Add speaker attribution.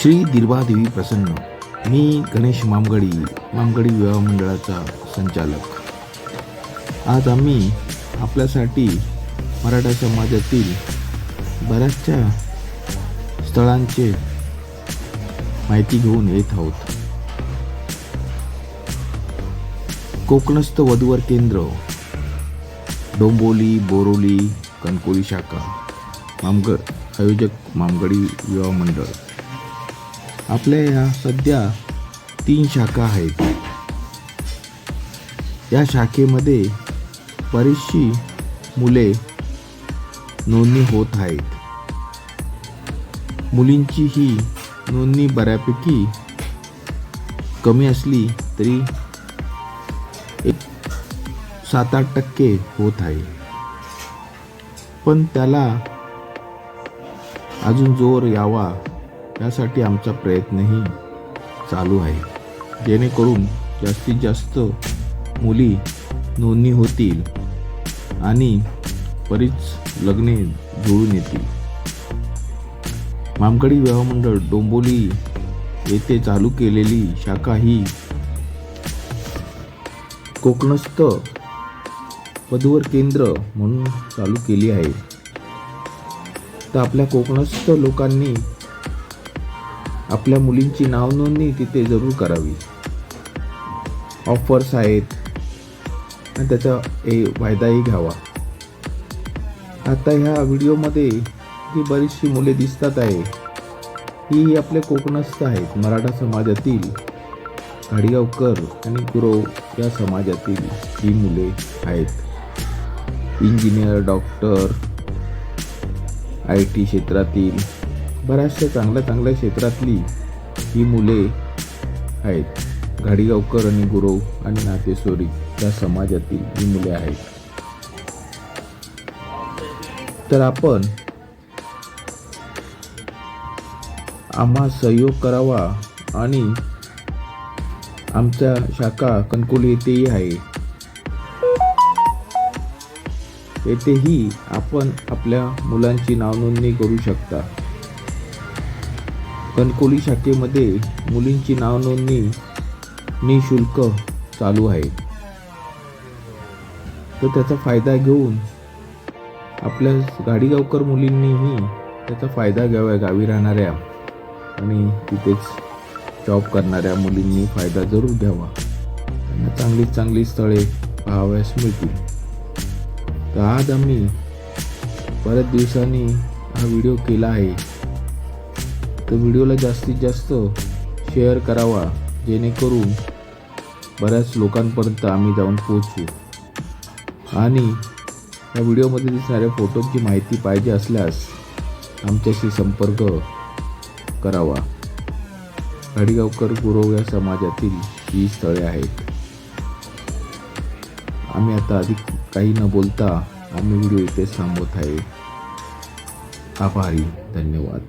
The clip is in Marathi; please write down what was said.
Speaker 1: श्री दिर्वादेवी प्रसन्न. मी गणेश मामगडी मामगडी विवाह मंडळाचा संचालक. आज आम्ही आपल्यासाठी मराठा समाजातील बऱ्याचशा स्थळांचे माहिती घेऊन येत आहोत. कोकणस्थ वधूवर केंद्र डोंबोली बोरोली कणकोली शाखा मामगड आयोजक मामगडी विवाह मंडळ. आपल्या या सध्या तीन शाखा आहेत. या शाखेमध्ये बरीचशी मुले नोंदणी होत आहेत. मुलींची ही नोंदणी बऱ्यापैकी कमी असली तरी एक सात आठ टक्के होत आहे. पण त्याला अजून जोर यावा त्यासाठी आमचा प्रयत्नही चालू आहे. जेणेकरून जास्तीत जास्त मुली नोंदणी होतील आणि बरीच लग्ने जुळून येतील. मामगडी विवाह मंडळ डोंबोली येथे चालू केलेली शाखा ही कोकणस्थ वधूवर केंद्र म्हणून चालू केली आहे. तर आपल्या कोकणस्थ लोकांनी आपल्या मुलींची नावनोंदणी तिथे जरूर करावी. ऑफर्स आहेत. आणि त्याचा ए फायदाही घ्यावा. आता ह्या व्हिडिओमध्ये जी बरीचशी मुले दिसतात आहे ही आपल्या कोकणस्थ आहेत मराठा समाजातील घाडीगावकर आणि गुरव या समाजातील ही मुले आहेत. इंजिनियर डॉक्टर आय टी क्षेत्रातील बऱ्याचशा चांगल्या चांगल्या क्षेत्रातली ही मुले आहेत. घाडीगावकर आणि गुरव आणि नातेसोरी या समाजातील ही मुले आहेत. तर आपण आम्हा सहयोग करावा आणि आमच्या शाखा कणकोली येथेही आहे. येथेही आपण आपल्या मुलांची नावनोंदणी करू शकता. कणकोली शाखेमध्ये मुलींची नाव नोंदणी निशुल्क चालू आहे. तर त्याचा फायदा घेऊन आपल्या गाडीगावकर मुलींनीही त्याचा फायदा घ्यावा गावी राहणाऱ्या आणि तिथेच जॉब करणाऱ्या मुलींनी फायदा जरूर घ्यावा. त्यांना चांगली चांगली स्थळे पाहावयास मिळतील. तर आज आम्ही बऱ्याच दिवसांनी हा व्हिडिओ केला आहे. तर व्हिडिओला जास्तीत जास्त शेअर करावा जेणेकरून बऱ्याच लोकांपर्यंत आम्ही जाऊन पोचू आणि या व्हिडिओमध्ये दिसणाऱ्या फोटोची माहिती पाहिजे असल्यास आमच्याशी संपर्क करावा. गाडीगावकर गुरव या समाजातील ही स्थळे आहेत. आम्ही आता अधिक काही न बोलता आम्ही व्हिडिओ इथेच थांबवत आहे. आभारी. धन्यवाद.